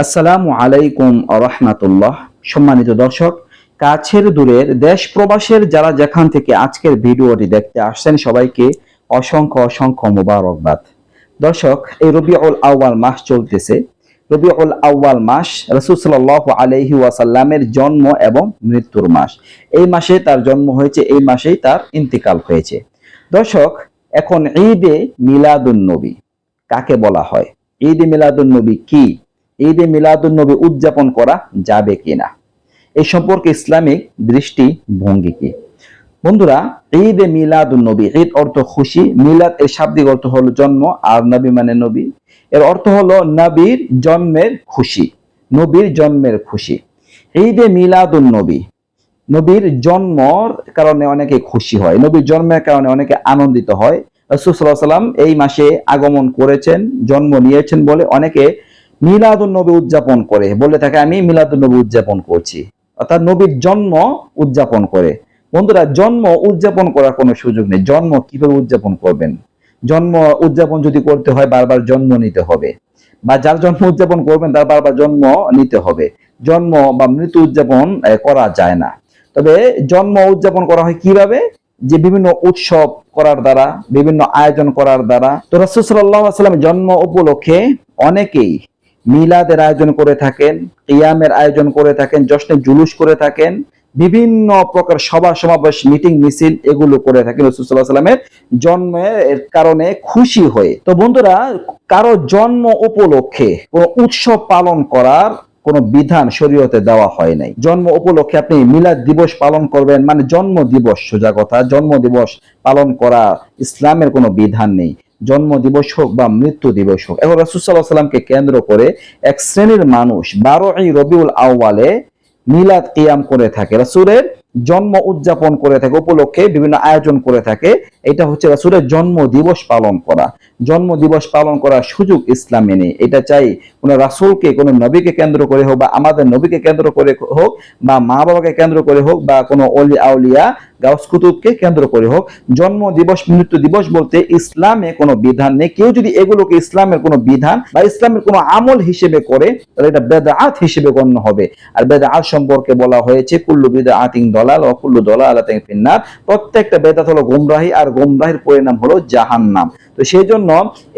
আসসালামু আলাইকুম রহমাতুল্লাহ। সম্মানিত দর্শক, কাছের দূরের দেশ প্রবাসের যারা যেখান থেকে আজকের ভিডিওটি দেখতে আসছেন, সবাইকে অসংখ্য অসংখ্য মোবারকবাদ। দর্শক, এই রবিউল আউয়াল মাস চলতেছে। রবিউল আউয়াল মাস রসুল আলহি ওয়াসাল্লামের জন্ম এবং মৃত্যুর মাস। এই মাসে তার জন্ম হয়েছে, এই মাসেই তার ইন্তিকাল হয়েছে। দর্শক, এখন ঈদে মিলাদুন নবী, কাকে বলা হয়? ঈদে মিলাদুন নবী কি? ঈদে মিলাদুন নবী উদযাপন করা যাবে কিনা? এই সম্পর্কে ইসলামিক দৃষ্টি ভঙ্গি কি? বন্ধুরা, ঈদে মিলাদুন নবী ঈদ অর্থ খুশি, মিলাদ এর শাব্দিক অর্থ হলো জন্ম আর নবী মানে নবী। এর অর্থ হলো নবীর জন্মের খুশি, নবীর জন্মের খুশি। ঈদে মিলাদুন নবী নবীর জন্মর কারণে অনেকে খুশি হয়, নবীর জন্মের কারণে অনেকে আনন্দিত হয়। রাসূল আলাইহি সাল্লাম এই মাসে আগমন করেছেন, জন্ম নিয়েছেন বলে অনেকে মিলাদুন নবী উদযাপন করে। বলে থাকে, আমি মিলাদুন নবী উদযাপন করছি। অর্থাৎ নবীর জন্ম উদযাপন করে। বন্ধুরা, জন্ম উদযাপন করার কোনো সুযোগ নেই। জন্ম কীভাবে উদযাপন করবেন? জন্ম উদযাপন যদি করতে হয়, বারবার জন্ম নিতে হবে। বা যার জন্ম উদযাপন করবেন, তার বারবার জন্ম নিতে হবে। জন্ম বা মৃত্যু উদযাপন করা যায় না। তবে জন্ম উদযাপন করা হয় কীভাবে? যে বিভিন্ন উৎসব করার দ্বারা, বিভিন্ন আয়োজন করার দ্বারা। তো রাসূল সাল্লাল্লাহু আলাইহি জন্ম উপলক্ষে অনেকেই মিলাদের আয়োজন করে থাকেন, কিয়ামের আয়োজন করে থাকেন জশ্নে জুলুস করে থাকেন, বিভিন্ন প্রকার সভা সমাবেশ, মিটিং, মিছিল এগুলো করে থাকেন রাসূল সাল্লাল্লাহু আলাইহি জন্মের কারণে খুশি হয়ে। তো বন্ধুরা, কারও জন্ম উপলক্ষে কোনো উৎসব পালন করার কোনো বিধান শরীয়তে দেওয়া হয় নাই। জন্ম উপলক্ষে আপনি মিলাদ দিবস পালন করবেন মানে জন্ম দিবস সোজা কথা, জন্ম দিবস পালন করা ইসলামের কোনো বিধান নেই। জন্ম দিবস হোক বা মৃত্যু দিবস হোক। এখন রাসুসাল্লাহ সাল্লামকে কেন্দ্র করে এক শ্রেণির মানুষ বারো এই রবিউল আওয়ালে মিলাদ কিয়াম করে থাকে। রাসূলের জন্ম উদযাপন করে থাকে, উপলক্ষে বিভিন্ন আয়োজন করে থাকে। এটা হচ্ছে রাসূলের জন্ম দিবস পালন করা। জন্ম দিবস পালন করার সুযোগ ইসলামে নেই। এটা চাই কোনো রাসূলকে, কোনো নবীকে কেন্দ্র করে হোক বা আমাদের নবীকে কেন্দ্র করে হোক বা মা বাবাকে কেন্দ্র করে হোক বা কোনো অলি আউলিয়া, গাউস কুতুবকে কেন্দ্র করে হোক। জন্ম দিবস, মৃত্যু দিবস বলতে ইসলামে কোনো বিধান নেই। কেউ যদি এগুলোকে ইসলামের কোনো বিধান বা ইসলামের কোনো আমল হিসেবে করে, তাহলে এটা বেদাআত হিসেবে গণ্য হবে। আর বেদাআত সম্পর্কে বলা হয়েছে, কুল্লু বিদআতিন দলাল অকুল্লু দলাল ফিন্নার। প্রত্যেকটা বেদাত হলো গোমরাহি আর গুমরাহির পরিণাম হলো জাহান্নাম। তো সেই জন্য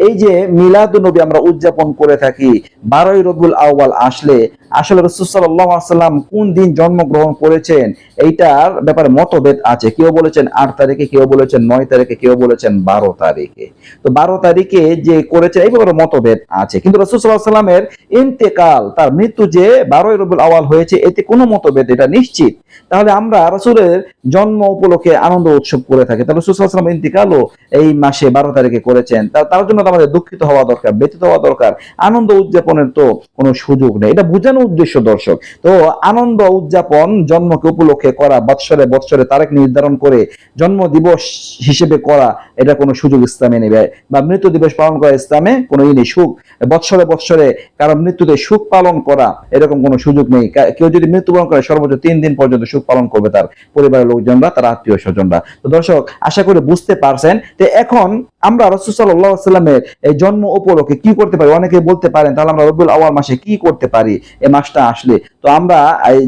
এই যে মিলাদ নবী আমরা উদযাপন করে থাকি, বারোই রবুল আউ্বাল আসলে আসলে রসুল সাল্লাম কোন দিন জন্মগ্রহণ করেছেন? এইটার ব্যাপারে মতভেদ আছে। কেউ বলেছেন আট তারিখে, কেউ বলেছেন নয় তারিখে, কেউ বলেছেন বারো তারিখে। তো বারো তারিখে যে করেছে এই ব্যাপারে মতভেদ আছে। কিন্তু রসুল সাল্লাহ সাল্লামের ইন্তেকাল, তার মৃত্যু যে বারোই রবিউল আওয়াল হয়েছে, এতে কোনো মতভেদ, এটা নিশ্চিত। তাহলে আমরা রসুলের জন্ম উপলক্ষে আনন্দ উৎসব করে থাকি। তাহলে রসুল সাল্লাহ সাল্লাম ইন্তিকালও এই মাসে বারো তারিখে করেছেন। তার জন্য আমাদের দুঃখিত হওয়া দরকার ব্যতীত হওয়া দরকার। আনন্দ উদযাপনের তো কোনো সুযোগ নেই। এটা বোঝানো উদ্দেশ্য দর্শক। তো আনন্দ উদযাপন জন্মকে উপলক্ষে করা, বৎসরে বৎসরে তারিখ নির্ধারণ করে জন্ম দিবস হিসেবে করা, এটা কোনো সুযোগ ইসলামে নেবে বা মৃত্যু দিবস পালন করা ইসলামে কোনো ই নেই, সুখ। বৎসরে বৎসরে কারণ মৃত্যুতে সুখ পালন করা, এরকম কোনো সুযোগ নেই। কেউ যদি মৃত্যুবরণ করে, সর্বোচ্চ তিন দিন পর্যন্ত সুখ পালন করবে তার পরিবারের লোকজনরা, তার আত্মীয় স্বজনরা। তো দর্শক, আশা করি বুঝতে পারছেন যে এখন আমরা রসুল সাল্লাহ সাল্লামের এই জন্ম উপলক্ষে কি করতে পারি? অনেকে বলতে পারেন, তাহলে আমরা রবিউল আওয়াল মাসে কি করতে পারি? এই মাসটা আসলে। তো আমরা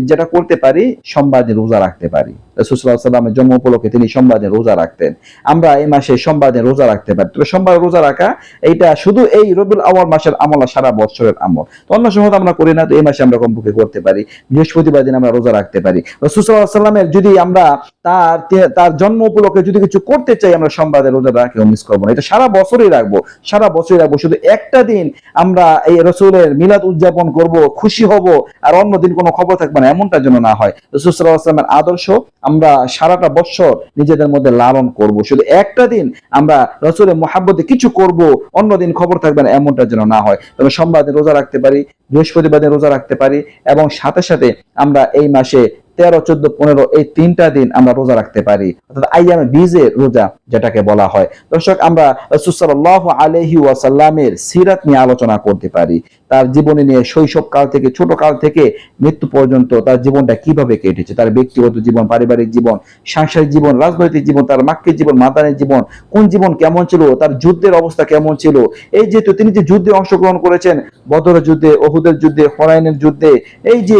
যেটা করতে পারি সোমবার রোজা রাখতে পারি। রসুল সাল্লামের জন্ম উপলক্ষে তিনি সোমবার রোজা রাখতেন। আমরা এই মাসে সোমবার রোজা রাখতে পারি। তবে সোমবার রোজা রাখা, এইটা শুধু এই রবিউল আওয়াল মাসের আমল সারা বছরের আমল। তো অন্য সময় আমরা করি না, তো এই মাসে আমরা কমপক্ষে করতে পারি। বৃহস্পতিবার দিন আমরা রোজা রাখতে পারি। রসুল সাল্লামের যদি আমরা তার তার জন্ম উপলক্ষে যদি কিছু করতে চাই, আমরা সোমবারের রোজা রাখেও মিস করব না। এটা সারা বছরই রাখব, সারা বছরই রাখব। শুধু একটা দিন আমরা এই রসুলের মিলাদ উদযাপন করব, খুশি হব, আর অন্য দিন কোনো খবর থাকবে না, এমনটা যেন না হয়। রসুল সাল্লাহ আসলামের আদর্শ আমরা সারাটা বছর নিজেদের মধ্যে লালন করব। শুধু একটা দিন আমরা রসুলের মহাব্বতে কিছু করব, অন্য দিন খবর থাকবে না, এমনটা যেন না হয়। তবে সোমবার রোজা রাখতে পারি, বৃহস্পতিবার রোজা রাখতে পারি এবং সাথে সাথে আমরা এই মাসে তেরো, চোদ্দ, পনেরো, এই তিনটা দিন আমরা রোজা রাখতে পারি। অর্থাৎ আইয়ামে বীজের রোজা যেটাকে বলা হয়। দর্শক, আমরা সুসাল্লাহ আলহি ওয়াসাল্লামের সিরাত নিয়ে আলোচনা করতে পারি। তার জীবনে নিয়ে শৈশব কাল থেকে, ছোট কাল থেকে মৃত্যু পর্যন্ত তার জীবনটা কীভাবে কেটেছে? তার ব্যক্তিগত জীবন, পারিবারিক জীবন, সাংসারিক জীবন, রাজনৈতিক জীবন, তার মাক্কের জীবন মাদানের জীবন, কোন জীবন কেমন ছিল, তার যুদ্ধের অবস্থা কেমন ছিল? এই যেহেতু তিনি যে যুদ্ধে অংশগ্রহণ করেছেন, বদরের যুদ্ধে, ওহুদের যুদ্ধে, হরাইনের যুদ্ধে, এই যে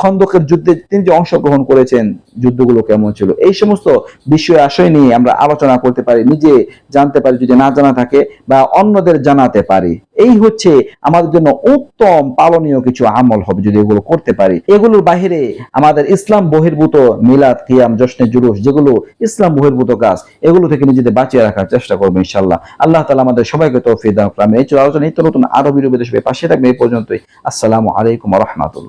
খন্দকের যুদ্ধে তিনি যে অংশগ্রহণ করেছেন, যুদ্ধগুলো কেমন ছিল? এই সমস্ত বিষয় আশয় নিয়ে আমরা আলোচনা করতে পারি, নিজে জানতে পারি, যদি না জানা থাকে বা অন্যদের জানাতে পারি। এই হচ্ছে আমাদের জন্য উত্তম পালনীয় কিছু আমল হবে যদি এগুলো করতে পারি। এগুলোর বাহিরে আমাদের ইসলাম বহির্ভূত মিলাদ, কিয়াম, জশ্নে জুলুস যেগুলো ইসলাম বহির্ভূত কাজ, এগুলো থেকে নিজেদের বাঁচিয়ে রাখার চেষ্টা করব ইনশাল্লাহ আল্লাহ তালা আমাদের সবাইকে তৌফিক দান করলাম এই আলোচনা, নিত্য নতুন আরও বিরোধী পাশে থাকবে এই পর্যন্তই। আসসালামু আলাইকুম রহমাতুল্লাহ।